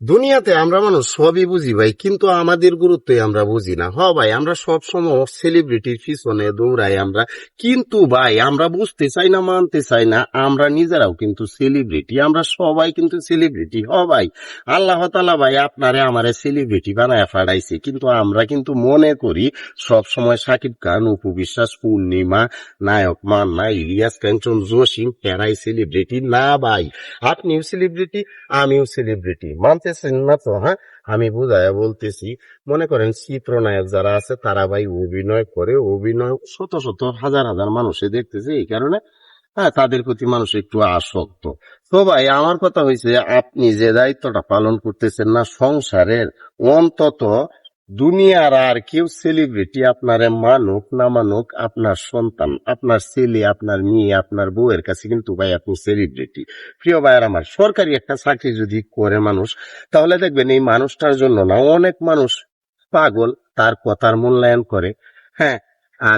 দুনিয়াতে আমরা মানুষ সবই বুঝি ভাই, কিন্তু আমাদের গুরুত্বই আমরা বুঝি না। হ ভাই, আমরা সব সময় সেলিব্রিটির পিছনে দৌড়াই আমরা। কিন্তু ভাই, আমরা বুঝতে চাই না, মানতে চাই না, আমরা নিজেরাও কিন্তু সেলিব্রিটি আমরা সবাই কিন্তু সেলিব্রিটি হ ভাই, আল্লাহ তালা ভাই আপনারে আমারে সেলিব্রিটি বানায় ফাড়াইছে, কিন্তু আমরা কিন্তু মনে করি সব সময় সাকিব খান উপু বিশ্বাস, পূর্ণিমা, নায়ক মান্না, ইলিয়াস কাঞ্চন, জসিম এরাই সেলিব্রিটি না ভাই, আপনিও সেলিব্রিটি আমিও সেলিব্রিটি মানতেছেন না তো হ্যাঁ? আমি বুঝাইয়া বলতেছি, মনে করেন চিত্রনায়ক যারা আছে, তারা ভাই অভিনয় করে, অভিনয় শত শত হাজার হাজার মানুষে দেখতেছে, এই কারণে হ্যাঁ তাদের প্রতি মানুষ একটু আসক্ত। তো ভাই, আমার কথা হয়েছে আপনি যে দায়িত্বটা পালন করতেছেন না, সংসারের অন্তত দুনিয়ার আর কেউ সেলিব্রিটি আপনারে মানুক না মানুক, আপনার সন্তান, আপনার ছেলে, আপনার মেয়ে, আপনার বউয়ের কাছে কিন্তু ভাই আপনি সেলিব্রিটি প্রিয় ভাইয়ার আমার, সরকারি একটা চাকরি যদি করে মানুষ, তাহলে দেখবেন এই মানুষটার জন্য না, অনেক মানুষ পাগল, তার কথার মূল্যায়ন করে। হ্যাঁ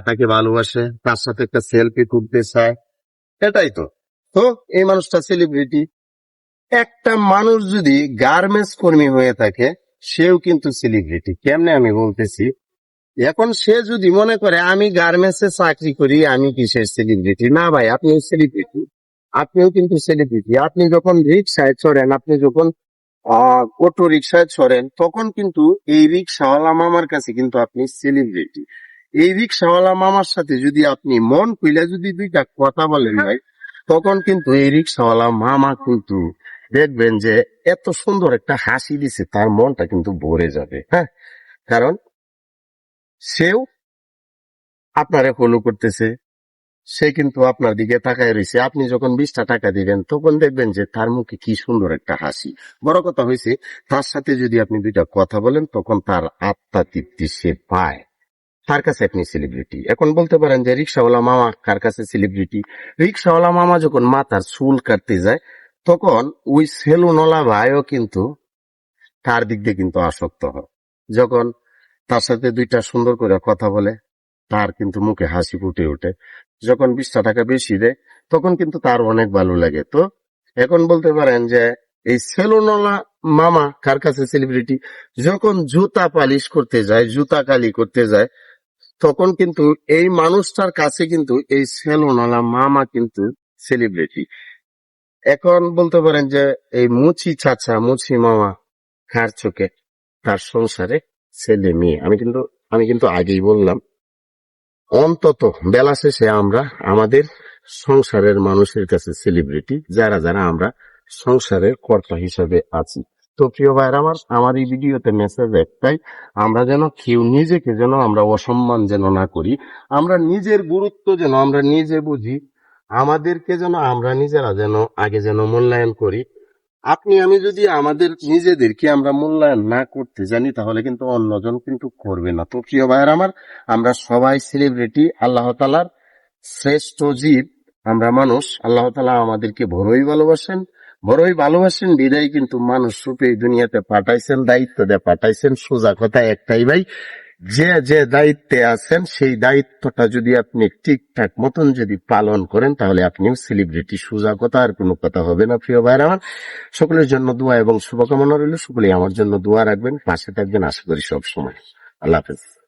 তাকে ভালোবাসে, তার সাথে একটা সেলফি তুলতে চায়, এটাই তো। তো এই মানুষটা সেলিব্রিটি একটা মানুষ যদি গার্মেন্টস কর্মী হয়ে থাকে সেও কিন্তু সেলিব্রিটি কেমনে আমি বলতেছি? এখন সে যদি মনে করে, আমি গার্মেন্টস চাকরি করি, আমি কিসের সেলিব্রিটি না ভাই, আপনিও সেলিব্রিটি আপনিও কিন্তু সেলিব্রিটি আপনি যখন রিক্সায় চড়েন, আপনি যখন অটো রিক্সায় চড়েন, তখন কিন্তু এই রিক্সাওয়ালা মামার কাছে কিন্তু আপনি সেলিব্রিটি এই রিক্সাওয়ালা মামার সাথে যদি আপনি মন খুলে যদি দুইটা কথা বলেন ভাই, তখন কিন্তু এই রিক্সাওয়ালা মামা কিন্তু দেখবেন যে এত সুন্দর একটা হাসি দিছে, তার মনটা কিন্তু ভরে যাবে হ্যাঁ? কারণ সেও আপনারে ফলো করতেছে, সে কিন্তু আপনার দিকে তাকায় রয়েছে। আপনি যখন বিশটা টাকা দিবেন, তখন দেখবেন যে তার মুখে কি সুন্দর একটা হাসি। বড় কথা হয়েছে, তার সাথে যদি আপনি দুইটা কথা বলেন, তখন তার আত্মা তৃপ্তি সে পায়। তার কাছে আপনি সেলিব্রিটি এখন বলতে পারেন যে রিক্সাওয়ালা মামা কার কাছে সেলিব্রিটি রিক্সাওয়ালা মামা যখন মাথার চুল কাটতে যায় তখন ওই সেলুনওয়ালা ভাইও কিন্তু তার দিক দিয়ে কিন্তু আসক্ত হয়। যখন তার সাথে দুইটা সুন্দর করে কথা বলে, তার কিন্তু মুখে হাসি ফুটে ওঠে। যখন বিশটা টাকা বেশি দেয়, তখন কিন্তু তার অনেক ভালো লাগে। তো এখন বলতে পারেন যে এই সেলুনওয়ালা মামা, কার কাছে সেলিব্রিটি যখন জুতা পালিশ করতে যায়, জুতা কালি করতে যায়, তখন কিন্তু এই মানুষটার কাছে কিন্তু এই সেলুনওয়ালা মামা কিন্তু সেলিব্রিটি এখন বলতে পারেন যে এই মুচি চাচা, মুচি মামা কার চোখে তার সংসারে ছেলে মেয়ে। আমি কিন্তু আমি কিন্তু আগেই বললাম, অন্তত বেলা শেষে আমরা আমাদের সংসারের মানুষের কাছে সেলিব্রিটি যারা যারা আমরা সংসারের কর্তা হিসাবে আছি। তো প্রিয় ভাইয়ের, আমার আমার এই ভিডিওতে মেসেজ একটাই, আমরা যেন কেউ নিজেকে যেন আমরা অসম্মান যেন না করি, আমরা নিজের গুরুত্ব যেন আমরা নিজে বুঝি আমাদেরকে যেন, আমরা নিজেরা যেন আগে যেন মূল্যায়ন করি। আপনি, আমি যদি আমাদের নিজেদেরকে আমরা মূল্যায়ন না করতে জানি, তাহলে কিন্তু অন্যজন কিন্তু করবে না। তো প্রিয় ভাইয়ের আমার, আমরা সবাই সেলিব্রিটি আল্লাহ তালার শ্রেষ্ঠ জীব, আমরা মানুষ, আল্লাহ তালা আমাদেরকে বড়ই ভালোবাসেন। বড়ই ভালোবাসেন, বিদায় কিন্তু মানুষ রূপে দুনিয়াতে পাঠাইছেন, দায়িত্ব দিয়ে পাঠাইছেন, সোজা কথা একটাই ভাই যে যে দায়িত্বে আছেন, সেই দায়িত্বটা যদি আপনি ঠিকঠাক মতন যদি পালন করেন, তাহলে আপনিও সেলিব্রিটি সোজা কথা আর কোনো কথা হবে না, প্রিয় ভাইয়ের আমার। সকলের জন্য দোয়া এবং শুভকামনা রইল। সকলেই আমার জন্য দোয়া রাখবেন, পাশে থাকবেন, আশা করি সব সময় আল্লাহ হাফেজ।